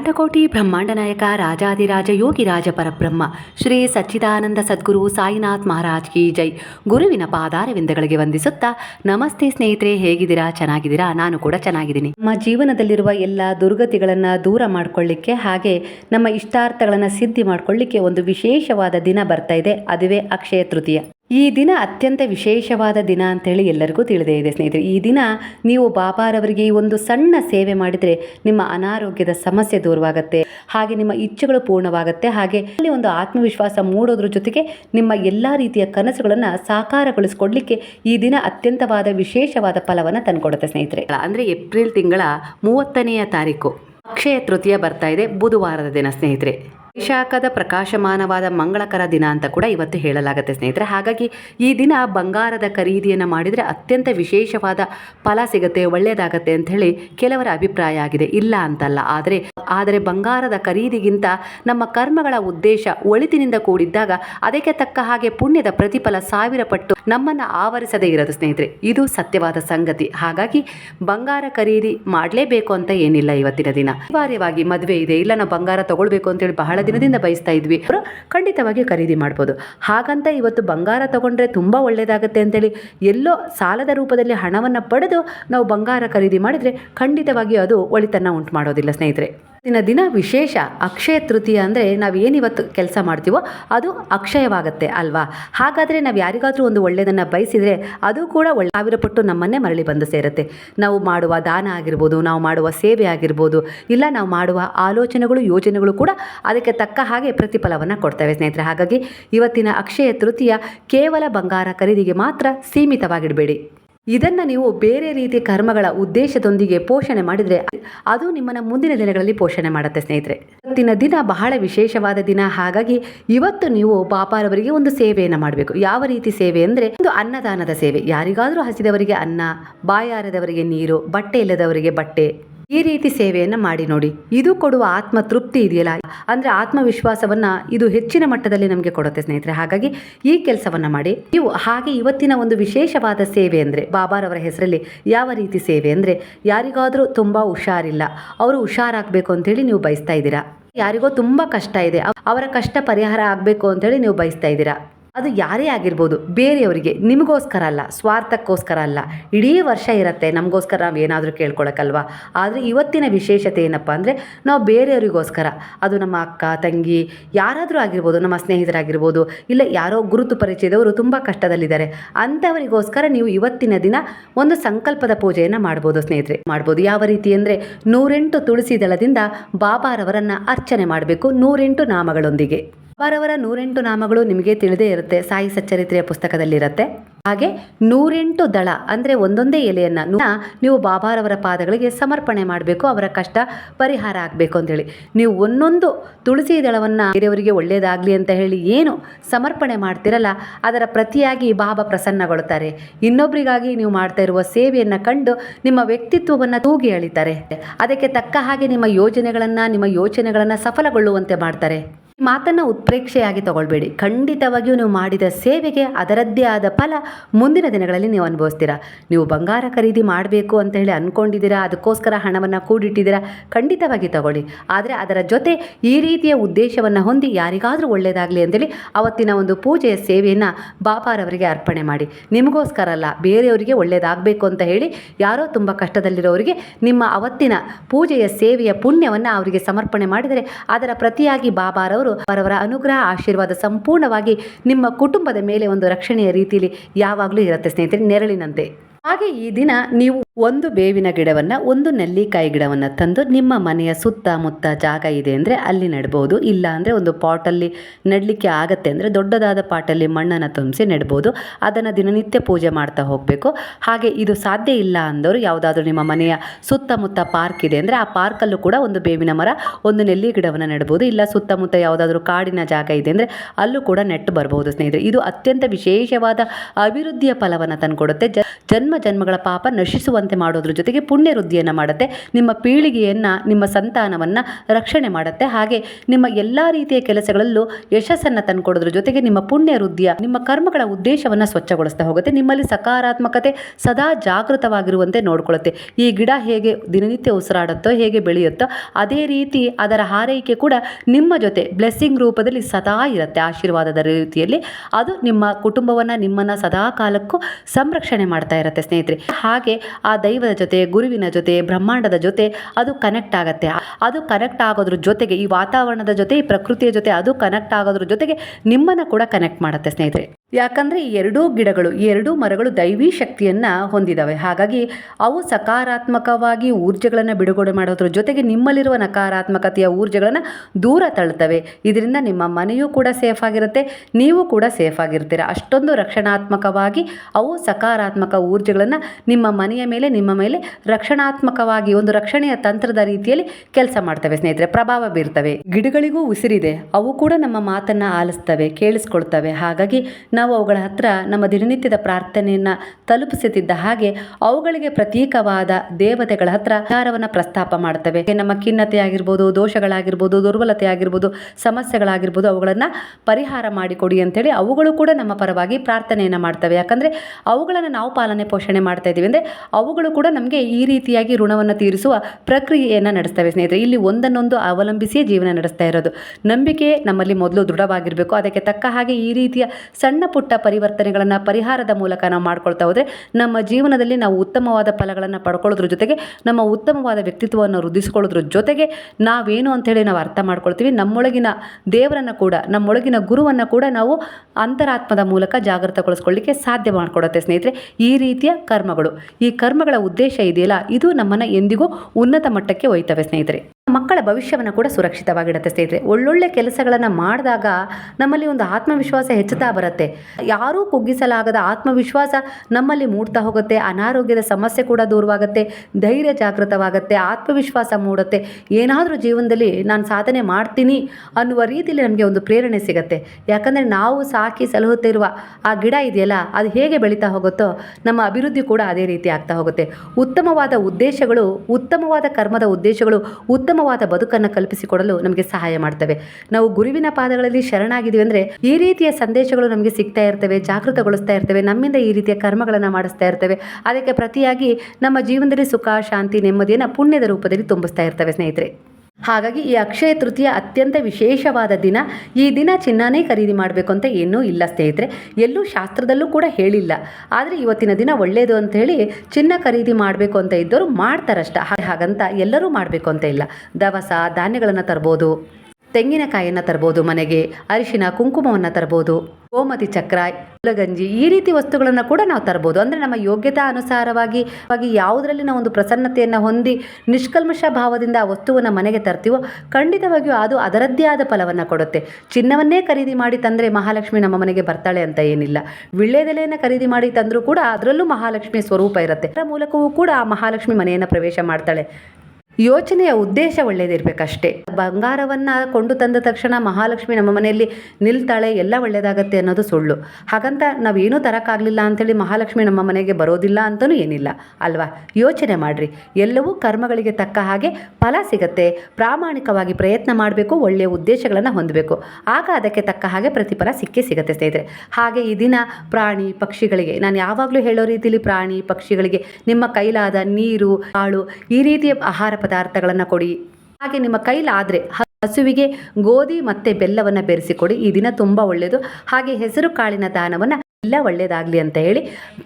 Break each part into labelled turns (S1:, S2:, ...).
S1: ಅಖಂಡಕೋಟಿ ಬ್ರಹ್ಮಾಂಡ ನಾಯಕ ರಾಜಾದಿರಾಜ ಯೋಗಿ ರಾಜ ಪರಬ್ರಹ್ಮ, ಶ್ರೀ ಸಚ್ಚಿದಾನಂದ ಸದ್ಗುರು ಸಾಯಿನಾಥ್ ಮಹಾರಾಜ್ ಕಿ ಜೈ. ಗುರುವಿನ ಪಾದಾರವಿಂದಗಳಿಗೆ ವಂದಿಸುತ್ತಾ, ನಮಸ್ತೆ ಸ್ನೇಹಿತರೆ, ಹೇಗಿದ್ದೀರಾ? ಚೆನ್ನಾಗಿದ್ದೀರಾ? ನಾನು ಕೂಡ ಚೆನ್ನಾಗಿದ್ದೀನಿ. ನಮ್ಮ ಜೀವನದಲ್ಲಿರುವ ಎಲ್ಲ ದುರ್ಗತಿಗಳನ್ನು ದೂರ ಮಾಡಿಕೊಳ್ಳಿಕ್ಕೆ ಹಾಗೆ ನಮ್ಮ ಇಷ್ಟಾರ್ಥಗಳನ್ನು ಸಿದ್ಧಿ ಮಾಡಿಕೊಳ್ಳಿಕ್ಕೆ ಒಂದು ವಿಶೇಷವಾದ ದಿನ ಬರ್ತಾ ಇದೆ. ಅದುವೇ ಅಕ್ಷಯ ತೃತೀಯ. ಈ ದಿನ ಅತ್ಯಂತ ವಿಶೇಷವಾದ ದಿನ ಅಂತೇಳಿ ಎಲ್ಲರಿಗೂ ತಿಳಿದೇ ಇದೆ, ಸ್ನೇಹಿತರೆ. ಈ ದಿನ ನೀವು ಬಾಬಾರವರಿಗೆ ಈ ಒಂದು ಸಣ್ಣ ಸೇವೆ ಮಾಡಿದರೆ ನಿಮ್ಮ ಅನಾರೋಗ್ಯದ ಸಮಸ್ಯೆ ದೂರವಾಗುತ್ತೆ, ಹಾಗೆ ನಿಮ್ಮ ಇಚ್ಛೆಗಳು ಪೂರ್ಣವಾಗುತ್ತೆ, ಹಾಗೆ ಅಲ್ಲಿ ಒಂದು ಆತ್ಮವಿಶ್ವಾಸ ಮೂಡೋದ್ರ ಜೊತೆಗೆ ನಿಮ್ಮ ಎಲ್ಲ ರೀತಿಯ ಕನಸುಗಳನ್ನು ಸಾಕಾರಗೊಳಿಸ್ಕೊಡ್ಲಿಕ್ಕೆ ಈ ದಿನ ಅತ್ಯಂತವಾದ ವಿಶೇಷವಾದ ಫಲವನ್ನು ತಂದುಕೊಡುತ್ತೆ, ಸ್ನೇಹಿತರೆ. ಅಂದರೆ ಏಪ್ರಿಲ್ ತಿಂಗಳ ಮೂವತ್ತನೆಯ ತಾರೀಕು, ಅಕ್ಷಯ ತೃತೀಯ ಬರ್ತಾ ಇದೆ, ಬುಧವಾರದ ದಿನ, ಸ್ನೇಹಿತರೆ. ವೈಶಾಖದ ಪ್ರಕಾಶಮಾನವಾದ ಮಂಗಳಕರ ದಿನ ಅಂತ ಕೂಡ ಇವತ್ತು ಹೇಳಲಾಗುತ್ತೆ ಸ್ನೇಹಿತರೆ. ಹಾಗಾಗಿ ಈ ದಿನ ಬಂಗಾರದ ಖರೀದಿಯನ್ನು ಮಾಡಿದರೆ ಅತ್ಯಂತ ವಿಶೇಷವಾದ ಫಲ ಸಿಗುತ್ತೆ, ಒಳ್ಳೆಯದಾಗತ್ತೆ ಅಂತ ಹೇಳಿ ಕೆಲವರ ಅಭಿಪ್ರಾಯ ಆಗಿದೆ. ಇಲ್ಲ ಅಂತಲ್ಲ. ಆದರೆ ಆದರೆ ಬಂಗಾರದ ಖರೀದಿಗಿಂತ ನಮ್ಮ ಕರ್ಮಗಳ ಉದ್ದೇಶ ಒಳಿತಿನಿಂದ ಕೂಡಿದ್ದಾಗ ಅದಕ್ಕೆ ತಕ್ಕ ಹಾಗೆ ಪುಣ್ಯದ ಪ್ರತಿಫಲ ಸಾವಿರ ಪಟ್ಟು ನಮ್ಮನ್ನು ಆವರಿಸದೇ ಇರೋದು ಸ್ನೇಹಿತರೆ. ಇದು ಸತ್ಯವಾದ ಸಂಗತಿ. ಹಾಗಾಗಿ ಬಂಗಾರ ಖರೀದಿ ಮಾಡಲೇಬೇಕು ಅಂತ ಏನಿಲ್ಲ ಇವತ್ತಿನ ದಿನ. ಅನಿವಾರ್ಯವಾಗಿ ಮದುವೆ ಇದೆ. ಇಲ್ಲ, ನಾವು ಬಂಗಾರ ತಗೊಳ್ಬೇಕು ಅಂತೇಳಿ ಬಹಳ ದಿನದಿಂದ ಬಯಸ್ತಾ ಇದ್ವಿ. ಅವರು ಖಂಡಿತವಾಗಿ ಖರೀದಿ ಮಾಡ್ಬೋದು. ಹಾಗಂತ ಇವತ್ತು ಬಂಗಾರ ತಗೊಂಡ್ರೆ ತುಂಬ ಒಳ್ಳೆಯದಾಗುತ್ತೆ ಅಂತೇಳಿ ಎಲ್ಲೋ ಸಾಲದ ರೂಪದಲ್ಲಿ ಹಣವನ್ನು ಪಡೆದು ನಾವು ಬಂಗಾರ ಖರೀದಿ ಮಾಡಿದರೆ ಖಂಡಿತವಾಗಿ ಅದು ಒಳಿತನ್ನು ಉಂಟು ಮಾಡೋದಿಲ್ಲ ಸ್ನೇಹಿತರೆ. ದಿನ ದಿನ ವಿಶೇಷ ಅಕ್ಷಯ ತೃತೀಯ ಅಂದರೆ ನಾವು ಏನಿವತ್ತು ಕೆಲಸ ಮಾಡ್ತೀವೋ ಅದು ಅಕ್ಷಯವಾಗುತ್ತೆ ಅಲ್ವಾ? ಹಾಗಾದರೆ ನಾವು ಯಾರಿಗಾದರೂ ಒಂದು ಒಳ್ಳೆಯದನ್ನು ಬಯಸಿದರೆ ಅದು ಕೂಡ ಒಳ್ಳೆ ಸಾವಿರ ಪಟ್ಟು ನಮ್ಮನ್ನೇ ಮರಳಿ ಬಂದು ಸೇರುತ್ತೆ. ನಾವು ಮಾಡುವ ದಾನ ಆಗಿರ್ಬೋದು, ನಾವು ಮಾಡುವ ಸೇವೆ ಆಗಿರ್ಬೋದು, ಇಲ್ಲ ನಾವು ಮಾಡುವ ಆಲೋಚನೆಗಳು, ಯೋಜನೆಗಳು ಕೂಡ ಅದಕ್ಕೆ ತಕ್ಕ ಹಾಗೆ ಪ್ರತಿಫಲವನ್ನು ಕೊಡ್ತವೆ ಸ್ನೇಹಿತರೆ. ಹಾಗಾಗಿ ಇವತ್ತಿನ ಅಕ್ಷಯ ತೃತೀಯ ಕೇವಲ ಬಂಗಾರ ಖರೀದಿಗೆ ಮಾತ್ರ ಸೀಮಿತವಾಗಿಡಬೇಡಿ. ಇದನ್ನು ನೀವು ಬೇರೆ ರೀತಿಯ ಕರ್ಮಗಳ ಉದ್ದೇಶದೊಂದಿಗೆ ಪೋಷಣೆ ಮಾಡಿದರೆ ಅದು ನಿಮ್ಮನ್ನು ಮುಂದಿನ ದಿನಗಳಲ್ಲಿ ಪೋಷಣೆ ಮಾಡುತ್ತೆ ಸ್ನೇಹಿತರೆ. ಇವತ್ತಿನ ದಿನ ಬಹಳ ವಿಶೇಷವಾದ ದಿನ. ಹಾಗಾಗಿ ಇವತ್ತು ನೀವು ಪಾಪಾರವರಿಗೆ ಒಂದು ಸೇವೆಯನ್ನು ಮಾಡಬೇಕು. ಯಾವ ರೀತಿ ಸೇವೆ ಅಂದರೆ ಒಂದು ಅನ್ನದಾನದ ಸೇವೆ. ಯಾರಿಗಾದರೂ ಹಸಿದವರಿಗೆ ಅನ್ನ, ಬಾಯಾರದವರಿಗೆ ನೀರು, ಬಟ್ಟೆ ಇಲ್ಲದವರಿಗೆ ಬಟ್ಟೆ ಈ ರೀತಿ ಸೇವೆಯನ್ನು ಮಾಡಿ ನೋಡಿ. ಇದು ಕೊಡುವ ಆತ್ಮ ತೃಪ್ತಿ ಇದೆಯಲ್ಲ? ಅಂದರೆ ಆತ್ಮವಿಶ್ವಾಸವನ್ನ ಇದು ಹೆಚ್ಚಿನ ಮಟ್ಟದಲ್ಲಿ ನಮಗೆ ಕೊಡುತ್ತೆ ಸ್ನೇಹಿತರೆ. ಹಾಗಾಗಿ ಈ ಕೆಲಸವನ್ನ ಮಾಡಿ. ನೀವು ಹಾಗೆ ಇವತ್ತಿನ ಒಂದು ವಿಶೇಷವಾದ ಸೇವೆ ಅಂದರೆ, ಬಾಬಾರವರ ಹೆಸರಲ್ಲಿ ಯಾವ ರೀತಿ ಸೇವೆ ಅಂದರೆ, ಯಾರಿಗಾದರೂ ತುಂಬ ಹುಷಾರಿಲ್ಲ. ಅವರು ಹುಷಾರಾಗಬೇಕು ಅಂತೇಳಿ ನೀವು ಬಯಸ್ತಾ ಇದ್ದೀರಾ? ಯಾರಿಗೋ ತುಂಬ ಕಷ್ಟ ಇದೆ. ಅವರ ಕಷ್ಟ ಪರಿಹಾರ ಆಗಬೇಕು ಅಂತೇಳಿ ನೀವು ಬಯಸ್ತಾ ಇದ್ದೀರಾ? ಅದು ಯಾರೇ ಆಗಿರ್ಬೋದು, ಬೇರೆಯವರಿಗೆ ನಿಮಗೋಸ್ಕರ ಅಲ್ಲ, ಸ್ವಾರ್ಥಕ್ಕೋಸ್ಕರ ಅಲ್ಲ. ಇಡೀ ವರ್ಷ ಇರುತ್ತೆ, ನಮಗೋಸ್ಕರ ನಾವು ಏನಾದರೂ ಕೇಳ್ಕೊಳಕ್ಕಲ್ವಾ? ಆದರೆ ಇವತ್ತಿನ ವಿಶೇಷತೆ ಏನಪ್ಪ ಅಂದರೆ, ನಾವು ಬೇರೆಯವರಿಗೋಸ್ಕರ, ಅದು ನಮ್ಮ ಅಕ್ಕ, ತಂಗಿ, ಯಾರಾದರೂ ಆಗಿರ್ಬೋದು, ನಮ್ಮ ಸ್ನೇಹಿತರಾಗಿರ್ಬೋದು, ಇಲ್ಲ ಯಾರೋ ಗುರುತು ಪರಿಚಯದವರು ತುಂಬ ಕಷ್ಟದಲ್ಲಿದ್ದಾರೆ ಅಂಥವರಿಗೋಸ್ಕರ ನೀವು ಇವತ್ತಿನ ದಿನ ಒಂದು ಸಂಕಲ್ಪದ ಪೂಜೆಯನ್ನು ಮಾಡ್ಬೋದು ಸ್ನೇಹಿತರೆ. ಮಾಡ್ಬೋದು ಯಾವ ರೀತಿ ಅಂದರೆ, ನೂರೆಂಟು ತುಳಸಿ ದಳದಿಂದ ಬಾಬಾರವರನ್ನು ಅರ್ಚನೆ ಮಾಡಬೇಕು ನೂರೆಂಟು ನಾಮಗಳೊಂದಿಗೆ. ಬಾಬಾರವರ ನೂರೆಂಟು ನಾಮಗಳು ನಿಮಗೆ ತಿಳಿದೇ ಇರುತ್ತೆ, ಸಾಯಿ ಸಚ್ಚರಿತ್ರೆಯ ಪುಸ್ತಕದಲ್ಲಿರುತ್ತೆ. ಹಾಗೆ ನೂರೆಂಟು ದಳ ಅಂದರೆ ಒಂದೊಂದೇ ಎಲೆಯನ್ನು ನೀವು ಬಾಬಾರವರ ಪಾದಗಳಿಗೆ ಸಮರ್ಪಣೆ ಮಾಡಬೇಕು, ಅವರ ಕಷ್ಟ ಪರಿಹಾರ ಆಗಬೇಕು ಅಂತೇಳಿ ನೀವು ಒಂದೊಂದು ತುಳಸಿ ದಳವನ್ನು ಬೇರೆಯವರಿಗೆ ಒಳ್ಳೆಯದಾಗಲಿ ಅಂತ ಹೇಳಿ ಏನು ಸಮರ್ಪಣೆ ಮಾಡ್ತಿರಲ್ಲ, ಅದರ ಪ್ರತಿಯಾಗಿ ಬಾಬಾ ಪ್ರಸನ್ನಗೊಳ್ತಾರೆ. ಇನ್ನೊಬ್ಬರಿಗಾಗಿ ನೀವು ಮಾಡ್ತಾ ಇರುವ ಸೇವೆಯನ್ನು ಕಂಡು ನಿಮ್ಮ ವ್ಯಕ್ತಿತ್ವವನ್ನು ತೂಗಿ ಅಳಿತಾರೆ. ಅದಕ್ಕೆ ತಕ್ಕ ಹಾಗೆ ನಿಮ್ಮ ಯೋಜನೆಗಳನ್ನು, ನಿಮ್ಮ ಯೋಚನೆಗಳನ್ನು ಸಫಲಗೊಳ್ಳುವಂತೆ ಮಾಡ್ತಾರೆ. ಮಾತನ್ನು ಉತ್ಪ್ರೇಕ್ಷೆಯಾಗಿ ತಗೊಳ್ಬೇಡಿ. ಖಂಡಿತವಾಗಿಯೂ ನೀವು ಮಾಡಿದ ಸೇವೆಗೆ ಅದರದ್ದೇ ಆದ ಫಲ ಮುಂದಿನ ದಿನಗಳಲ್ಲಿ ನೀವು ಅನುಭವಿಸ್ತೀರಾ? ನೀವು ಬಂಗಾರ ಖರೀದಿ ಮಾಡಬೇಕು ಅಂತ ಹೇಳಿ ಅಂದ್ಕೊಂಡಿದ್ದೀರಾ ಅದಕ್ಕೋಸ್ಕರ ಹಣವನ್ನು ಕೂಡಿಟ್ಟಿದ್ದೀರಾ? ಖಂಡಿತವಾಗಿ ತಗೊಳ್ಳಿ. ಆದರೆ ಅದರ ಜೊತೆ ಈ ರೀತಿಯ ಉದ್ದೇಶವನ್ನು ಹೊಂದಿ ಯಾರಿಗಾದರೂ ಒಳ್ಳೆಯದಾಗಲಿ ಅಂತೇಳಿ ಅವತ್ತಿನ ಒಂದು ಪೂಜೆಯ ಸೇವೆಯನ್ನು ಬಾಪಾರವರಿಗೆ ಅರ್ಪಣೆ ಮಾಡಿ. ನಿಮಗೋಸ್ಕರ ಅಲ್ಲ, ಬೇರೆಯವರಿಗೆ ಒಳ್ಳೆಯದಾಗಬೇಕು ಅಂತ ಹೇಳಿ ಯಾರೋ ತುಂಬ ಕಷ್ಟದಲ್ಲಿರೋರಿಗೆ ನಿಮ್ಮ ಅವತ್ತಿನ ಪೂಜೆಯ ಸೇವೆಯ ಪುಣ್ಯವನ್ನು ಅವರಿಗೆ ಸಮರ್ಪಣೆ ಮಾಡಿದರೆ ಅದರ ಪ್ರತಿಯಾಗಿ ಬಾಬಾರವರು ಅವರವರ ಅನುಗ್ರಹ ಆಶೀರ್ವಾದ ಸಂಪೂರ್ಣವಾಗಿ ನಿಮ್ಮ ಕುಟುಂಬದ ಮೇಲೆ ಒಂದು ರಕ್ಷಣೆಯ ರೀತಿಯಲ್ಲಿ ಯಾವಾಗಲೂ ಇರುತ್ತೆ ಸ್ನೇಹಿತರೆ ನೆರಳಿನಂತೆ. ಹಾಗೆ ಈ ದಿನ ನೀವು ಒಂದು ಬೇವಿನ ಗಿಡವನ್ನು, ಒಂದು ನೆಲ್ಲಿಕಾಯಿ ಗಿಡವನ್ನು ತಂದು ನಿಮ್ಮ ಮನೆಯ ಸುತ್ತಮುತ್ತ ಜಾಗ ಇದೆ ಅಂದರೆ ಅಲ್ಲಿ ನೆಡ್ಬೋದು. ಇಲ್ಲ ಅಂದರೆ ಒಂದು ಪಾಟಲ್ಲಿ ನೆಡಲಿಕ್ಕೆ ಆಗತ್ತೆ ಅಂದರೆ ದೊಡ್ಡದಾದ ಪಾಟಲ್ಲಿ ಮಣ್ಣನ್ನು ತುಂಬಿಸಿ ನೆಡ್ಬೋದು. ಅದನ್ನು ದಿನನಿತ್ಯ ಪೂಜೆ ಮಾಡ್ತಾ ಹೋಗಬೇಕು. ಹಾಗೆ ಇದು ಸಾಧ್ಯ ಇಲ್ಲ ಅಂದವರು ಯಾವುದಾದ್ರೂ ನಿಮ್ಮ ಮನೆಯ ಸುತ್ತಮುತ್ತ ಪಾರ್ಕ್ ಇದೆ ಅಂದರೆ ಆ ಪಾರ್ಕಲ್ಲೂ ಕೂಡ ಒಂದು ಬೇವಿನ ಮರ, ಒಂದು ನೆಲ್ಲಿ ಗಿಡವನ್ನು ನೆಡ್ಬೋದು. ಇಲ್ಲ ಸುತ್ತಮುತ್ತ ಯಾವುದಾದ್ರೂ ಕಾಡಿನ ಜಾಗ ಇದೆ ಅಂದರೆ ಅಲ್ಲೂ ಕೂಡ ನೆಟ್ಟು ಬರ್ಬೋದು ಸ್ನೇಹಿತರೆ. ಇದು ಅತ್ಯಂತ ವಿಶೇಷವಾದ ಅಭಿವೃದ್ಧಿಯ ಫಲವನ್ನು ತಂದುಕೊಡುತ್ತೆ. ಜನ್ಮ ಜನ್ಮಗಳ ಪಾಪ ನಶಿಸುವಂತೆ ಮಾಡೋದ್ರ ಜೊತೆಗೆ ಪುಣ್ಯ ವೃದ್ಧಿಯನ್ನು ಮಾಡುತ್ತೆ, ನಿಮ್ಮ ಪೀಳಿಗೆಯನ್ನು, ನಿಮ್ಮ ಸಂತಾನವನ್ನು ರಕ್ಷಣೆ ಮಾಡುತ್ತೆ. ಹಾಗೆ ನಿಮ್ಮ ಎಲ್ಲ ರೀತಿಯ ಕೆಲಸಗಳಲ್ಲೂ ಯಶಸ್ಸನ್ನು ತಂದುಕೊಡೋದ್ರ ಜೊತೆಗೆ ನಿಮ್ಮ ಪುಣ್ಯ ವೃದ್ಧಿಯ ನಿಮ್ಮ ಕರ್ಮಗಳ ಉದ್ದೇಶವನ್ನು ಸ್ವಚ್ಛಗೊಳಿಸ್ತಾ ಹೋಗುತ್ತೆ. ನಿಮ್ಮಲ್ಲಿ ಸಕಾರಾತ್ಮಕತೆ ಸದಾ ಜಾಗೃತವಾಗಿರುವಂತೆ ನೋಡ್ಕೊಳ್ಳುತ್ತೆ ಈ ಗಿಡ ಹೇಗೆ ದಿನನಿತ್ಯ ಉಸಿರಾಡುತ್ತೋ, ಹೇಗೆ ಬೆಳೆಯುತ್ತೋ, ಅದೇ ರೀತಿ ಅದರ ಹಾರೈಕೆ ಕೂಡ ನಿಮ್ಮ ಜೊತೆ ಬ್ಲೆಸ್ಸಿಂಗ್ ರೂಪದಲ್ಲಿ ಸದಾ ಇರುತ್ತೆ. ಆಶೀರ್ವಾದದ ರೀತಿಯಲ್ಲಿ ಅದು ನಿಮ್ಮ ಕುಟುಂಬವನ್ನು, ನಿಮ್ಮನ್ನು ಸದಾ ಕಾಲಕ್ಕೂ ಸಂರಕ್ಷಣೆ ಮಾಡ್ತಾ ಇರುತ್ತೆ. ಸ್ನೇಹಿತರೆ. ಹಾಗೆ ಆ ದೈವದ ಜೊತೆ, ಗುರುವಿನ ಜೊತೆ, ಬ್ರಹ್ಮಾಂಡದ ಜೊತೆ ಅದು ಕನೆಕ್ಟ್ ಆಗುತ್ತೆ. ಅದು ಕನೆಕ್ಟ್ ಆಗೋದ್ರ ಜೊತೆಗೆ ಈ ವಾತಾವರಣದ ಜೊತೆ, ಈ ಪ್ರಕೃತಿಯ ಜೊತೆ ಅದು ಕನೆಕ್ಟ್ ಆಗೋದ್ರ ಜೊತೆಗೆ ನಿಮ್ಮನ್ನು ಕೂಡ ಕನೆಕ್ಟ್ ಮಾಡುತ್ತೆ ಸ್ನೇಹಿತರೆ. ಯಾಕಂದರೆ ಈ ಎರಡೂ ಗಿಡಗಳು, ಈ ಎರಡೂ ಮರಗಳು ದೈವಿ ಶಕ್ತಿಯನ್ನು ಹೊಂದಿದವೆ. ಹಾಗಾಗಿ ಅವು ಸಕಾರಾತ್ಮಕವಾಗಿ ಊರ್ಜೆಗಳನ್ನು ಬಿಡುಗಡೆ ಮಾಡೋದ್ರ ಜೊತೆಗೆ ನಿಮ್ಮಲ್ಲಿರುವ ನಕಾರಾತ್ಮಕತೆಯ ಊರ್ಜೆಗಳನ್ನು ದೂರ ತಳ್ಳುತ್ತವೆ ಇದರಿಂದ ನಿಮ್ಮ ಮನೆಯೂ ಕೂಡ ಸೇಫ್ ಆಗಿರುತ್ತೆ, ನೀವು ಕೂಡ ಸೇಫ್ ಆಗಿರ್ತೀರ. ಅಷ್ಟೊಂದು ರಕ್ಷಣಾತ್ಮಕವಾಗಿ ಅವು ಸಕಾರಾತ್ಮಕ ಊರ್ಜೆಗಳನ್ನು ನಿಮ್ಮ ಮನೆಯ ಮೇಲೆ, ನಿಮ್ಮ ಮೇಲೆ ರಕ್ಷಣಾತ್ಮಕವಾಗಿ ಒಂದು ರಕ್ಷಣೆಯ ತಂತ್ರದ ರೀತಿಯಲ್ಲಿ ಕೆಲಸ ಮಾಡ್ತವೆ ಸ್ನೇಹಿತರೆ, ಪ್ರಭಾವ ಬೀರ್ತವೆ. ಗಿಡಗಳಿಗೂ ಉಸಿರಿದೆ, ಅವು ಕೂಡ ನಮ್ಮ ಮಾತನ್ನು ಆಲಿಸ್ತವೆ, ಕೇಳಿಸ್ಕೊಳ್ತವೆ. ಹಾಗಾಗಿ ನಾವು ಅವುಗಳ ಹತ್ರ ನಮ್ಮ ದಿನನಿತ್ಯದ ಪ್ರಾರ್ಥನೆಯನ್ನು ತಲುಪಿಸುತ್ತಿದ್ದ ಹಾಗೆ ಅವುಗಳಿಗೆ ಪ್ರತೀಕವಾದ ದೇವತೆಗಳ ಹತ್ರ ಆಹಾರವನ್ನು ಪ್ರಸ್ತಾಪ ಮಾಡ್ತವೆ. ನಮ್ಮ ಖಿನ್ನತೆ ಆಗಿರ್ಬೋದು, ದೋಷಗಳಾಗಿರ್ಬೋದು, ದುರ್ಬಲತೆ ಆಗಿರ್ಬೋದು, ಸಮಸ್ಯೆಗಳಾಗಿರ್ಬೋದು ಅವುಗಳನ್ನು ಪರಿಹಾರ ಮಾಡಿಕೊಡಿ ಅಂತೇಳಿ ಅವುಗಳು ಕೂಡ ನಮ್ಮ ಪರವಾಗಿ ಪ್ರಾರ್ಥನೆಯನ್ನು ಮಾಡ್ತವೆ. ಯಾಕಂದರೆ ಅವುಗಳನ್ನು ನಾವು ಪಾಲನೆ ಪೋಷಣೆ ಮಾಡ್ತಾ ಇದ್ದೀವಿ ಅಂದರೆ ಅವುಗಳು ಕೂಡ ನಮಗೆ ಈ ರೀತಿಯಾಗಿ ಋಣವನ್ನು ತೀರಿಸುವ ಪ್ರಕ್ರಿಯೆಯನ್ನು ನಡೆಸ್ತವೆ ಸ್ನೇಹಿತರೆ. ಇಲ್ಲಿ ಒಂದನ್ನೊಂದು ಅವಲಂಬಿಸಿಯೇ ಜೀವನ ನಡೆಸ್ತಾ ಇರೋದು. ನಂಬಿಕೆ ನಮ್ಮಲ್ಲಿ ಮೊದಲು ದೃಢವಾಗಿರಬೇಕು. ಅದಕ್ಕೆ ತಕ್ಕ ಹಾಗೆ ಈ ರೀತಿಯ ಸಣ್ಣ ಪುಟ್ಟ ಪರಿವರ್ತನೆಗಳನ್ನು ಪರಿಹಾರದ ಮೂಲಕ ನಾವು ಮಾಡ್ಕೊಳ್ತಾ ಹೋದರೆ ನಮ್ಮ ಜೀವನದಲ್ಲಿ ನಾವು ಉತ್ತಮವಾದ ಫಲಗಳನ್ನು ಪಡ್ಕೊಳ್ಳೋದ್ರ ಜೊತೆಗೆ ನಮ್ಮ ಉತ್ತಮವಾದ ವ್ಯಕ್ತಿತ್ವವನ್ನು ವೃದ್ಧಿಸ್ಕೊಳ್ಳೋದ್ರ ಜೊತೆಗೆ ನಾವೇನು ಅಂಥೇಳಿ ನಾವು ಅರ್ಥ ಮಾಡ್ಕೊಳ್ತೀವಿ, ನಮ್ಮೊಳಗಿನ ದೇವರನ್ನು ಕೂಡ, ನಮ್ಮೊಳಗಿನ ಗುರುವನ್ನು ಕೂಡ ನಾವು ಅಂತರಾತ್ಮದ ಮೂಲಕ ಜಾಗೃತಗೊಳಿಸ್ಕೊಳ್ಳಿಕ್ಕೆ ಸಾಧ್ಯ ಮಾಡಿಕೊಡುತ್ತೆ ಸ್ನೇಹಿತರೆ, ಈ ರೀತಿಯ ಕರ್ಮಗಳು. ಈ ಕರ್ಮಗಳ ಉದ್ದೇಶ ಇದೆಯಲ್ಲ? ಇದು ನಮ್ಮನ್ನು ಎಂದಿಗೂ ಉನ್ನತ ಮಟ್ಟಕ್ಕೆ ಒಯ್ತವೆ ಸ್ನೇಹಿತರೆ. ಮಕ್ಕಳ ಭವಿಷ್ಯವನ್ನು ಕೂಡ ಸುರಕ್ಷಿತವಾಗಿಡುತ್ತೆ ಸ್ನೇಹಿತರೆ. ಒಳ್ಳೊಳ್ಳೆ ಕೆಲಸಗಳನ್ನು ಮಾಡಿದಾಗ ನಮ್ಮಲ್ಲಿ ಒಂದು ಆತ್ಮವಿಶ್ವಾಸ ಹೆಚ್ಚುತ್ತಾ ಬರುತ್ತೆ. ಯಾರೂ ಕುಗ್ಗಿಸಲಾಗದ ಆತ್ಮವಿಶ್ವಾಸ ನಮ್ಮಲ್ಲಿ ಮೂಡ್ತಾ ಹೋಗುತ್ತೆ. ಅನಾರೋಗ್ಯದ ಸಮಸ್ಯೆ ಕೂಡ ದೂರವಾಗುತ್ತೆ. ಧೈರ್ಯ ಜಾಗೃತವಾಗುತ್ತೆ. ಆತ್ಮವಿಶ್ವಾಸ ಮೂಡುತ್ತೆ. ಏನಾದರೂ ಜೀವನದಲ್ಲಿ ನಾನು ಸಾಧನೆ ಮಾಡ್ತೀನಿ ಅನ್ನುವ ರೀತಿಯಲ್ಲಿ ನಮಗೆ ಒಂದು ಪ್ರೇರಣೆ ಸಿಗುತ್ತೆ. ಯಾಕಂದರೆ ನಾವು ಸಾಕಿ ಸಲಹುತ್ತಿರುವ ಆ ಗಿಡ ಇದೆಯಲ್ಲ, ಅದು ಹೇಗೆ ಬೆಳೀತಾ ಹೋಗುತ್ತೋ ನಮ್ಮ ಅಭಿವೃದ್ಧಿ ಕೂಡ ಅದೇ ರೀತಿ ಆಗ್ತಾ ಹೋಗುತ್ತೆ. ಉತ್ತಮವಾದ ಉದ್ದೇಶಗಳು, ಉತ್ತಮವಾದ ಕರ್ಮದ ಉದ್ದೇಶಗಳು, ಉತ್ತಮವಾದ ಬದುಕನ್ನು ಕಲ್ಪಿಸಿಕೊಡಲು ನಮಗೆ ಸಹಾಯ ಮಾಡ್ತವೆ. ನಾವು ಗುರುವಿನ ಪಾದಗಳಲ್ಲಿ ಶರಣಾಗಿದ್ದೀವಿ ಅಂದರೆ ಈ ರೀತಿಯ ಸಂದೇಶಗಳು ನಮಗೆ ಸಿಗ್ತಾ ಇರ್ತವೆ, ಜಾಗೃತಗೊಳಿಸ್ತಾ ಇರ್ತವೆ, ನಮ್ಮಿಂದ ಈ ರೀತಿಯ ಕರ್ಮಗಳನ್ನು ಮಾಡಿಸ್ತಾ ಇರ್ತವೆ. ಅದಕ್ಕೆ ಪ್ರತಿಯಾಗಿ ನಮ್ಮ ಜೀವನದಲ್ಲಿ ಸುಖ, ಶಾಂತಿ, ನೆಮ್ಮದಿಯನ್ನು ಪುಣ್ಯದ ರೂಪದಲ್ಲಿ ತುಂಬಿಸ್ತಾ ಇರ್ತವೆ ಸ್ನೇಹಿತರೆ. ಹಾಗಾಗಿ ಈ ಅಕ್ಷಯ ತೃತೀಯ ಅತ್ಯಂತ ವಿಶೇಷವಾದ ದಿನ. ಈ ದಿನ ಚಿನ್ನನೇ ಖರೀದಿ ಮಾಡಬೇಕು ಅಂತ ಏನೂ ಇಲ್ಲ ಸ್ನೇಹಿತರೆ. ಎಲ್ಲೂ ಶಾಸ್ತ್ರದಲ್ಲೂ ಕೂಡ ಹೇಳಿಲ್ಲ. ಆದರೆ ಇವತ್ತಿನ ದಿನ ಒಳ್ಳೆಯದು ಅಂತ ಹೇಳಿ ಚಿನ್ನ ಖರೀದಿ ಮಾಡಬೇಕು ಅಂತ ಇದ್ದವರು ಮಾಡ್ತಾರಷ್ಟ. ಹಾಗಂತ ಎಲ್ಲರೂ ಮಾಡಬೇಕು ಅಂತ ಇಲ್ಲ. ದವಸ, ಧಾನ್ಯಗಳನ್ನು ತರ್ಬೋದು ತೆಂಗಿನಕಾಯಿಯನ್ನು ತರ್ಬೋದು ಮನೆಗೆ, ಅರಿಶಿನ, ಕುಂಕುಮವನ್ನು ತರ್ಬೋದು. ಗೋಮತಿ ಚಕ್ರ, ಮೂಲಗಂಜಿ ಈ ರೀತಿ ವಸ್ತುಗಳನ್ನು ಕೂಡ ನಾವು ತರಬಹುದು ಅಂದರೆ ನಮ್ಮ ಯೋಗ್ಯತಾ ಅನುಸಾರವಾಗಿ ಯಾವುದರಲ್ಲಿ ನಾವು ಒಂದು ಪ್ರಸನ್ನತೆಯನ್ನು ಹೊಂದಿ ನಿಷ್ಕಲ್ಮಶ ಭಾವದಿಂದ ಆ ವಸ್ತುವನ್ನು ಮನೆಗೆ ತರ್ತೀವೋ, ಖಂಡಿತವಾಗಿಯೂ ಅದು ಅದರದ್ದೇ ಆದ ಫಲವನ್ನು ಕೊಡುತ್ತೆ. ಚಿನ್ನವನ್ನೇ ಖರೀದಿ ಮಾಡಿ ತಂದರೆ ಮಹಾಲಕ್ಷ್ಮಿ ನಮ್ಮ ಮನೆಗೆ ಬರ್ತಾಳೆ ಅಂತ ಏನಿಲ್ಲ. ವಿಳ್ಳೆದೆಲೆಯನ್ನು ಖರೀದಿ ಮಾಡಿ ತಂದರೂ ಕೂಡ ಅದರಲ್ಲೂ ಮಹಾಲಕ್ಷ್ಮಿಯ ಸ್ವರೂಪ ಇರುತ್ತೆ. ಅದರ ಮೂಲಕವೂ ಕೂಡ ಆ ಮಹಾಲಕ್ಷ್ಮಿ ಮನೆಯನ್ನು ಪ್ರವೇಶ ಮಾಡ್ತಾಳೆ. ಯೋಚನೆಯ ಉದ್ದೇಶ ಒಳ್ಳೇದಿರ್ಬೇಕಷ್ಟೇ. ಬಂಗಾರವನ್ನು ಕೊಂಡು ತಂದ ತಕ್ಷಣ ಮಹಾಲಕ್ಷ್ಮಿ ನಮ್ಮ ಮನೆಯಲ್ಲಿ ನಿಲ್ತಾಳೆ, ಎಲ್ಲ ಒಳ್ಳೆಯದಾಗತ್ತೆ ಅನ್ನೋದು ಸುಳ್ಳು. ಹಾಗಂತ ನಾವೇನೂ ತರೋಕ್ಕಾಗಲಿಲ್ಲ ಅಂಥೇಳಿ ಮಹಾಲಕ್ಷ್ಮಿ ನಮ್ಮ ಮನೆಗೆ ಬರೋದಿಲ್ಲ ಅಂತಲೂ ಏನಿಲ್ಲ. ಅಲ್ವಾ? ಯೋಚನೆ ಮಾಡಿರಿ. ಎಲ್ಲವೂ ಕರ್ಮಗಳಿಗೆ ತಕ್ಕ ಹಾಗೆ ಫಲ ಸಿಗತ್ತೆ. ಪ್ರಾಮಾಣಿಕವಾಗಿ ಪ್ರಯತ್ನ ಮಾಡಬೇಕು, ಒಳ್ಳೆಯ ಉದ್ದೇಶಗಳನ್ನು ಹೊಂದಬೇಕು. ಆಗ ಅದಕ್ಕೆ ತಕ್ಕ ಹಾಗೆ ಪ್ರತಿಫಲ ಸಿಕ್ಕೇ ಸಿಗತ್ತೆ ಸ್ನೇಹಿತರೆ. ಹಾಗೆ ಈ ದಿನ ಪ್ರಾಣಿ, ಪಕ್ಷಿಗಳಿಗೆ, ನಾನು ಯಾವಾಗಲೂ ಹೇಳೋ ರೀತಿಯಲ್ಲಿ ಪ್ರಾಣಿ, ಪಕ್ಷಿಗಳಿಗೆ ನಿಮ್ಮ ಕೈಲಾದ ನೀರು ಕಾಳು ಈ ರೀತಿಯ ಆಹಾರ ಪದಾರ್ಥಗಳನ್ನು ಕೊಡಿ. ಹಾಗೆ ನಿಮ್ಮ ಕೈಲಾದರೆ ಹಸುವಿಗೆ ಗೋಧಿ ಮತ್ತು ಬೆಲ್ಲವನ್ನು ಬೆರೆಸಿಕೊಡಿ. ಈ ದಿನ ತುಂಬ ಒಳ್ಳೆಯದು ಹಾಗೆ ಹೆಸರು ಕಾಳಿನ ದಾನವನ್ನು ಎಲ್ಲ ಒಳ್ಳೆಯದಾಗಲಿ ಅಂತ ಹೇಳಿ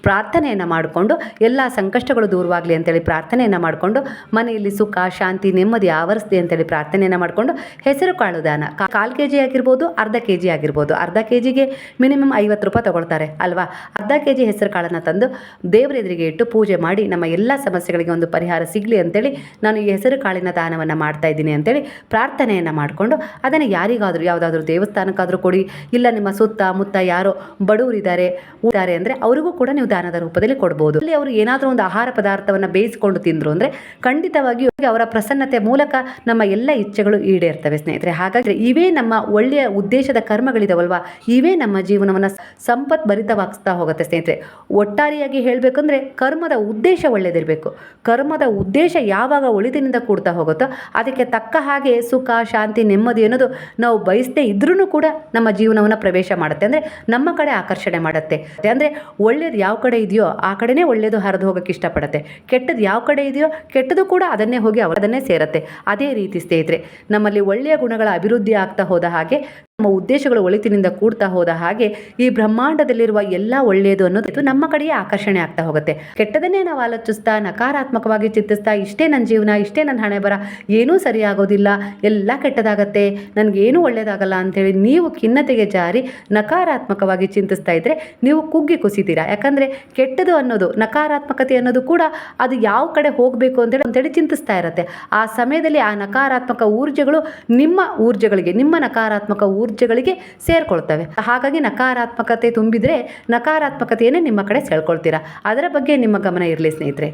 S1: ಪ್ರಾರ್ಥನೆಯನ್ನು ಮಾಡಿಕೊಂಡು, ಎಲ್ಲ ಸಂಕಷ್ಟಗಳು ದೂರವಾಗಲಿ ಅಂತೇಳಿ ಪ್ರಾರ್ಥನೆಯನ್ನು ಮಾಡಿಕೊಂಡು, ಮನೆಯಲ್ಲಿ ಸುಖ, ಶಾಂತಿ, ನೆಮ್ಮದಿ ಆವರಿಸಲಿ ಅಂತೇಳಿ ಪ್ರಾರ್ಥನೆಯನ್ನು ಮಾಡಿಕೊಂಡು, ಹೆಸರು ಕಾಳು ದಾನ. ಕಾಲು ಕೆ ಜಿ ಆಗಿರ್ಬೋದು, ಅರ್ಧ ಕೆ ಜಿ ಆಗಿರ್ಬೋದು. ಅರ್ಧ ಕೆ ಜಿಗೆ ಮಿನಿಮಮ್ ಐವತ್ತು ರೂಪಾಯಿ ತಗೊಳ್ತಾರೆ, ಅಲ್ವಾ? ಅರ್ಧ ಕೆ ಜಿ ಹೆಸರು ಕಾಳನ್ನು ತಂದು ದೇವರ ಎದುರಿಗೆ ಇಟ್ಟು ಪೂಜೆ ಮಾಡಿ, ನಮ್ಮ ಎಲ್ಲ ಸಮಸ್ಯೆಗಳಿಗೆ ಒಂದು ಪರಿಹಾರ ಸಿಗಲಿ ಅಂತೇಳಿ ನಾನು ಈ ಹೆಸರು ಕಾಳಿನ ದಾನವನ್ನು ಮಾಡ್ತಾ ಇದ್ದೀನಿ ಅಂತೇಳಿ ಪ್ರಾರ್ಥನೆಯನ್ನು ಮಾಡಿಕೊಂಡು, ಅದನ್ನು ಯಾರಿಗಾದರೂ, ಯಾವುದಾದ್ರೂ ದೇವಸ್ಥಾನಕ್ಕಾದರೂ ಕೊಡಿ, ಇಲ್ಲ ನಿಮ್ಮ ಸುತ್ತ ಮುತ್ತ ಯಾರೋ ಬಡವರಿದ್ದಾರೆ ಇದ್ದಾರೆ ಊಟಾರೆ ಅಂದರೆ ಅವರಿಗೂ ಕೂಡ ನೀವು ದಾನದ ರೂಪದಲ್ಲಿ ಕೊಡ್ಬೋದು. ಅಲ್ಲಿ ಅವರು ಏನಾದರೂ ಒಂದು ಆಹಾರ ಪದಾರ್ಥವನ್ನು ಬೇಯಿಸಿಕೊಂಡು ತಿಂದರು ಅಂದರೆ ಖಂಡಿತವಾಗಿಯೂ ಅವರ ಪ್ರಸನ್ನತೆ ಮೂಲಕ ನಮ್ಮ ಎಲ್ಲ ಇಚ್ಛೆಗಳು ಈಡೇರ್ತವೆ ಸ್ನೇಹಿತರೆ. ಹಾಗಾದರೆ ಇವೇ ನಮ್ಮ ಒಳ್ಳೆಯ ಉದ್ದೇಶದ ಕರ್ಮಗಳಿದಾವಲ್ವಾ? ಇವೇ ನಮ್ಮ ಜೀವನವನ್ನು ಸಂಪತ್ ಭರಿತವಾಗಿಸ್ತಾ ಹೋಗುತ್ತೆ ಸ್ನೇಹಿತರೆ. ಒಟ್ಟಾರೆಯಾಗಿ ಹೇಳಬೇಕಂದ್ರೆ ಕರ್ಮದ ಉದ್ದೇಶ ಒಳ್ಳೆಯದಿರಬೇಕು ಕರ್ಮದ ಉದ್ದೇಶ ಯಾವಾಗ ಒಳಿತಿನಿಂದ ಕೂಡ್ತಾ ಹೋಗುತ್ತೋ ಅದಕ್ಕೆ ತಕ್ಕ ಹಾಗೆ ಸುಖ, ಶಾಂತಿ, ನೆಮ್ಮದಿ ಅನ್ನೋದು ನಾವು ಬಯಸದೇ ಇದ್ರೂ ಕೂಡ ನಮ್ಮ ಜೀವನವನ್ನು ಪ್ರವೇಶ ಮಾಡುತ್ತೆ. ಅಂದರೆ ನಮ್ಮ ಕಡೆ ಆಕರ್ಷಣೆ ಮಾಡುತ್ತೆ ಅಂದರೆ ಒಳ್ಳೇದು ಯಾವ ಕಡೆ ಇದೆಯೋ ಆ ಕಡೆನೇ ಒಳ್ಳೇದು ಹರಿದು ಹೋಗೋಕ್ಕೆ ಇಷ್ಟಪಡುತ್ತೆ. ಕೆಟ್ಟದ್ದು ಯಾವ ಕಡೆ ಇದೆಯೋ ಕೆಟ್ಟದ್ದು ಕೂಡ ಅದನ್ನೇ ಹೋಗಿ ಅವರದನ್ನೇ ಸೇರುತ್ತೆ. ಅದೇ ರೀತಿ ಸ್ನೇಹಿತರೆ, ನಮ್ಮಲ್ಲಿ ಒಳ್ಳೆಯ ಗುಣಗಳ ಅಭಿವೃದ್ಧಿ ಆಗ್ತಾ ಹೋದ ಹಾಗೆ ನಮ್ಮ ಉದ್ದೇಶಗಳು ಒಳಿತಿನಿಂದ ಕೂಡ್ತಾ ಹೋದ ಹಾಗೆ ಈ ಬ್ರಹ್ಮಾಂಡದಲ್ಲಿರುವ ಎಲ್ಲ ಒಳ್ಳೆಯದು ಅನ್ನೋದು ನಮ್ಮ ಕಡೆಯೇ ಆಕರ್ಷಣೆ ಆಗ್ತಾ ಹೋಗುತ್ತೆ. ಕೆಟ್ಟದನ್ನೇ ನಾವು ಆಲೋಚಿಸ್ತಾ, ನಕಾರಾತ್ಮಕವಾಗಿ ಚಿಂತಿಸ್ತಾ, ಇಷ್ಟೇ ನನ್ನ ಜೀವನ, ಇಷ್ಟೇ ನನ್ನ ಹಣೆ ಬರ, ಏನೂ ಸರಿಯಾಗೋದಿಲ್ಲ, ಎಲ್ಲ ಕೆಟ್ಟದಾಗತ್ತೆ, ನನಗೇನು ಒಳ್ಳೆಯದಾಗಲ್ಲ ಅಂಥೇಳಿ ನೀವು ಖಿನ್ನತೆಗೆ ಜಾರಿ, ನಕಾರಾತ್ಮಕವಾಗಿ ಚಿಂತಿಸ್ತಾ ಇದ್ದರೆ ನೀವು ಕುಗ್ಗಿ ಕುಸಿತೀರಾ. ಯಾಕಂದರೆ ಕೆಟ್ಟದು ಅನ್ನೋದು, ನಕಾರಾತ್ಮಕತೆ ಅನ್ನೋದು ಕೂಡ ಅದು ಯಾವ ಕಡೆ ಹೋಗಬೇಕು ಅಂತೇಳಿ ಅಂತೇಳಿ ಚಿಂತಿಸ್ತಾ ಇರುತ್ತೆ. ಆ ಸಮಯದಲ್ಲಿ ಆ ನಕಾರಾತ್ಮಕ ಊರ್ಜೆಗಳು ನಿಮ್ಮ ಊರ್ಜೆಗಳಿಗೆ, ನಿಮ್ಮ ನಕಾರಾತ್ಮಕ ಊರ್ಜೆಗಳಿಗೆ ಸೇರ್ಕೊಳ್ತವೆ. ಹಾಗಾಗಿ ನಕಾರಾತ್ಮಕತೆ ತುಂಬಿದರೆ ನಕಾರಾತ್ಮಕತೆಯನ್ನೇ ನಿಮ್ಮ ಕಡೆ ಸೆಳ್ಕೊಳ್ತೀರಾ? ಅದರ ಬಗ್ಗೆ ನಿಮ್ಮ ಗಮನ ಇರಲಿ ಸ್ನೇಹಿತರೆ.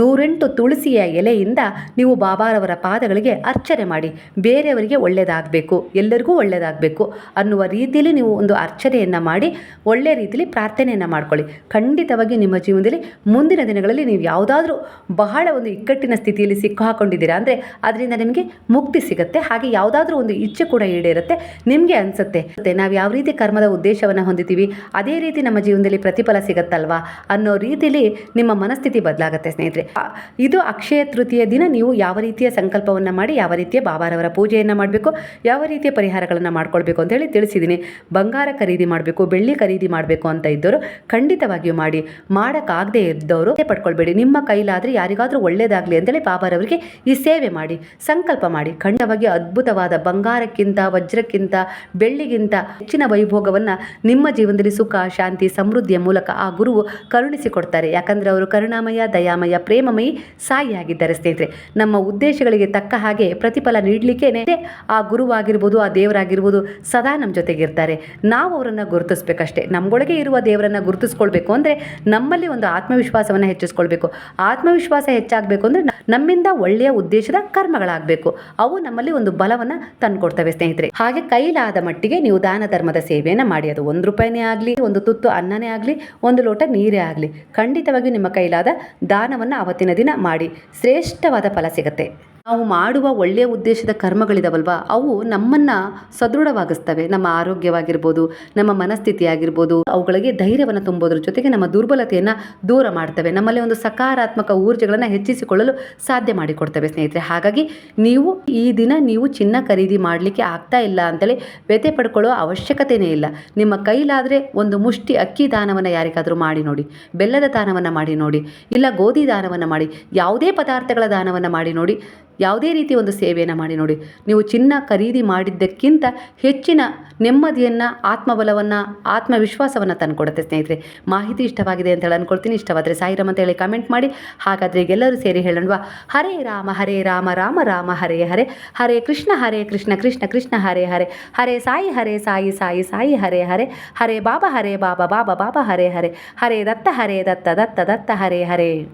S1: ನೂರೆಂಟು ತುಳಸಿಯ ಎಲೆಯಿಂದ ನೀವು ಬಾಬಾರವರ ಪಾದಗಳಿಗೆ ಅರ್ಚನೆ ಮಾಡಿ, ಬೇರೆಯವರಿಗೆ ಒಳ್ಳೆಯದಾಗಬೇಕು ಎಲ್ಲರಿಗೂ ಒಳ್ಳೆಯದಾಗಬೇಕು ಅನ್ನುವ ರೀತಿಯಲ್ಲಿ ನೀವು ಒಂದು ಅರ್ಚನೆಯನ್ನು ಮಾಡಿ ಒಳ್ಳೆಯ ರೀತಿಯಲ್ಲಿ ಪ್ರಾರ್ಥನೆಯನ್ನು ಮಾಡ್ಕೊಳ್ಳಿ. ಖಂಡಿತವಾಗಿ ನಿಮ್ಮ ಜೀವನದಲ್ಲಿ ಮುಂದಿನ ದಿನಗಳಲ್ಲಿ ನೀವು ಯಾವುದಾದ್ರೂ ಬಹಳ ಒಂದು ಇಕ್ಕಟ್ಟಿನ ಸ್ಥಿತಿಯಲ್ಲಿ ಸಿಕ್ಕು ಸಿಕ್ಕಾಕೊಂಡಿದ್ದೀರಾ ಅಂದರೆ, ಅದರಿಂದ ನಿಮಗೆ ಮುಕ್ತಿ ಸಿಗುತ್ತೆ. ಹಾಗೆ ಯಾವುದಾದ್ರೂ ಒಂದು ಇಚ್ಛೆ ಕೂಡ ಈಡೇರುತ್ತೆ. ನಿಮಗೆ ಅನಿಸುತ್ತೆ. ಮತ್ತೆ ನಾವು ಯಾವ ರೀತಿ ಕರ್ಮದ ಉದ್ದೇಶವನ್ನು ಹೊಂದಿದ್ದೀವಿ, ಅದೇ ರೀತಿ ನಮ್ಮ ಜೀವನದಲ್ಲಿ ಪ್ರತಿಫಲ ಸಿಗತ್ತಲ್ವಾ ಅನ್ನೋ ರೀತಿಯಲ್ಲಿ ನಿಮ್ಮ ಮನಸ್ಥಿತಿ ಬದಲಾಗುತ್ತೆ ಸ್ನೇಹಿತರೆ. ಇದು ಅಕ್ಷಯ ತೃತೀಯ ದಿನ. ನೀವು ಯಾವ ರೀತಿಯ ಸಂಕಲ್ಪವನ್ನು ಮಾಡಿ, ಯಾವ ರೀತಿಯ ಬಾಬಾರವರ ಪೂಜೆಯನ್ನು ಮಾಡಬೇಕು, ಯಾವ ರೀತಿಯ ಪರಿಹಾರಗಳನ್ನು ಮಾಡ್ಕೊಳ್ಬೇಕು ಅಂತ ಹೇಳಿ ತಿಳಿಸಿದ್ದೀನಿ. ಬಂಗಾರ ಖರೀದಿ ಮಾಡಬೇಕು, ಬೆಳ್ಳಿ ಖರೀದಿ ಮಾಡಬೇಕು ಅಂತ ಇದ್ದವರು ಖಂಡಿತವಾಗಿಯೂ ಮಾಡಿ. ಮಾಡೋಕ್ಕಾಗದೇ ಇದ್ದವರು ಪಡ್ಕೊಳ್ಬೇಡಿ. ನಿಮ್ಮ ಕೈಲಾದರೆ ಯಾರಿಗಾದರೂ ಒಳ್ಳೇದಾಗಲಿ ಅಂತೇಳಿ ಬಾಬಾರವರಿಗೆ ಈ ಸೇವೆ ಮಾಡಿ, ಸಂಕಲ್ಪ ಮಾಡಿ. ಖಂಡವಾಗಿ ಅದ್ಭುತವಾದ ಬಂಗಾರಕ್ಕಿಂತ, ವಜ್ರಕ್ಕಿಂತ ಬೆಳ್ಳಿಗಿಂತ ಹೆಚ್ಚಿನ ವೈಭೋಗವನ್ನು ನಿಮ್ಮ ಜೀವನದಲ್ಲಿ ಸುಖ, ಶಾಂತಿ, ಸಮೃದ್ಧಿಯ ಮೂಲಕ ಆ ಗುರುವು ಕರುಣಿಸಿಕೊಡ್ತಾರೆ. ಯಾಕಂದರೆ ಅವರು ಕರುಣಾಮಯ, ದಯಾಮಯ, ಪ್ರೇಮಮಯಿ ಸಾಯಿಯಾಗಿದ್ದಾರೆ ಸ್ನೇಹಿತರೆ. ನಮ್ಮ ಉದ್ದೇಶಗಳಿಗೆ ತಕ್ಕ ಹಾಗೆ ಪ್ರತಿಫಲ ನೀಡಲಿಕ್ಕೇನೆ ಆ ಗುರುವಾಗಿರ್ಬೋದು, ಆ ದೇವರಾಗಿರ್ಬೋದು ಸದಾ ನಮ್ಮ ಜೊತೆಗಿರ್ತಾರೆ. ನಾವು ಅವರನ್ನು ಗುರುತಿಸ್ಬೇಕಷ್ಟೇ. ನಮ್ಮೊಳಗೆ ಇರುವ ದೇವರನ್ನು ಗುರುತಿಸ್ಕೊಳ್ಬೇಕು ಅಂದರೆ ನಮ್ಮಲ್ಲಿ ಒಂದು ಆತ್ಮವಿಶ್ವಾಸವನ್ನು ಹೆಚ್ಚಿಸ್ಕೊಳ್ಬೇಕು. ಆತ್ಮವಿಶ್ವಾಸ ಹೆಚ್ಚಾಗಬೇಕು ಅಂದರೆ ನಮ್ಮಿಂದ ಒಳ್ಳೆಯ ಉದ್ದೇಶದ ಕರ್ಮಗಳಾಗಬೇಕು. ಅವು ನಮ್ಮಲ್ಲಿ ಒಂದು ಬಲವನ್ನು ತಂದುಕೊಡ್ತವೆ ಸ್ನೇಹಿತರೆ. ಹಾಗೆ ಕೈಲಾದ ಮಟ್ಟಿಗೆ ನೀವು ದಾನ ಧರ್ಮದ ಸೇವೆಯನ್ನು ಮಾಡಿ. ಅದು ಒಂದು ರೂಪಾಯಿನೇ ಆಗಲಿ, ಒಂದು ತುತ್ತು ಅನ್ನನೇ ಆಗಲಿ, ಒಂದು ಲೋಟ ನೀರೇ ಆಗಲಿ. ಖಂಡಿತವಾಗಿಯೂ ನಿಮ್ಮ ಕೈಲಾದ ದಾನವನ್ನು ಅವತ್ತಿನ ದಿನ ಮಾಡಿ. ಶ್ರೇಷ್ಠವಾದ ಫಲ ಸಿಗುತ್ತೆ. ನಾವು ಮಾಡುವ ಒಳ್ಳೆಯ ಉದ್ದೇಶದ ಕರ್ಮಗಳಿದಾವಲ್ವಾ? ಅವು ನಮ್ಮನ್ನು ಸದೃಢವಾಗಿಸ್ತವೆ. ನಮ್ಮ ಆರೋಗ್ಯವಾಗಿರ್ಬೋದು, ನಮ್ಮ ಮನಸ್ಥಿತಿ ಆಗಿರ್ಬೋದು ಅವುಗಳಿಗೆ ಧೈರ್ಯವನ್ನು ತುಂಬೋದ್ರ ಜೊತೆಗೆ ನಮ್ಮ ದುರ್ಬಲತೆಯನ್ನು ದೂರ ಮಾಡ್ತವೆ. ನಮ್ಮಲ್ಲಿ ಒಂದು ಸಕಾರಾತ್ಮಕ ಊರ್ಜೆಗಳನ್ನು ಹೆಚ್ಚಿಸಿಕೊಳ್ಳಲು ಸಾಧ್ಯ ಮಾಡಿಕೊಡ್ತವೆ ಸ್ನೇಹಿತರೆ. ಹಾಗಾಗಿ ನೀವು ಈ ದಿನ ನೀವು ಚಿನ್ನ ಖರೀದಿ ಮಾಡಲಿಕ್ಕೆ ಆಗ್ತಾ ಇಲ್ಲ ಅಂತೇಳಿ ವ್ಯಥೆ ಪಡ್ಕೊಳ್ಳೋ ಅವಶ್ಯಕತೆಯೇ ಇಲ್ಲ. ನಿಮ್ಮ ಕೈಲಾದರೆ ಒಂದು ಮುಷ್ಟಿ, ಅಕ್ಕಿ ದಾನವನ್ನು ಯಾರಿಗಾದರೂ ಮಾಡಿ ನೋಡಿ. ಬೆಲ್ಲದ ದಾನವನ್ನು ಮಾಡಿ ನೋಡಿ. ಇಲ್ಲ ಗೋಧಿ ದಾನವನ್ನು ಮಾಡಿ. ಯಾವುದೇ ಪದಾರ್ಥಗಳ ದಾನವನ್ನು ಮಾಡಿ ನೋಡಿ. ಯಾವುದೇ ರೀತಿ ಒಂದು ಸೇವೆಯನ್ನು ಮಾಡಿ ನೋಡಿ. ನೀವು ಚಿನ್ನ ಖರೀದಿ ಮಾಡಿದ್ದಕ್ಕಿಂತ ಹೆಚ್ಚಿನ ನೆಮ್ಮದಿಯನ್ನು, ಆತ್ಮಬಲವನ್ನು, ಆತ್ಮವಿಶ್ವಾಸವನ್ನು ತಂದುಕೊಡುತ್ತೆ ಸ್ನೇಹಿತರೆ. ಮಾಹಿತಿ ಇಷ್ಟವಾಗಿದೆ ಅಂತ ಹೇಳಿ ಅನ್ಕೊಳ್ತೀನಿ. ಇಷ್ಟವಾದರೆ ಸಾಯಿರಾಮ್ ಅಂತ ಹೇಳಿ ಕಮೆಂಟ್ ಮಾಡಿ. ಹಾಗಾದರೆ ಎಲ್ಲರೂ ಸೇರಿ ಹೇಳೋಣವಾ? ಹರೇ ರಾಮ ಹರೇ ರಾಮ ರಾಮ ರಾಮ, ಹರೇ ಹರೇ. ಹರೇ ಕೃಷ್ಣ ಹರೇ ಕೃಷ್ಣ ಕೃಷ್ಣ ಕೃಷ್ಣ, ಹರೇ ಹರೇ. ಹರೇ ಸಾಯಿ ಹರೇ ಸಾಯಿ ಸಾಯಿ ಸಾಯಿ, ಹರೇ ಹರೇ. ಹರೇ ಬಾಬಾ ಹರೇ ಬಾಬಾ ಬಾಬಾ ಬಾಬಾ, ಹರೇ ಹರೇ. ಹರೇ ದತ್ತ ಹರೇ ದತ್ತ ದತ್ತ ದತ್ತ, ಹರೇ ಹರೇ.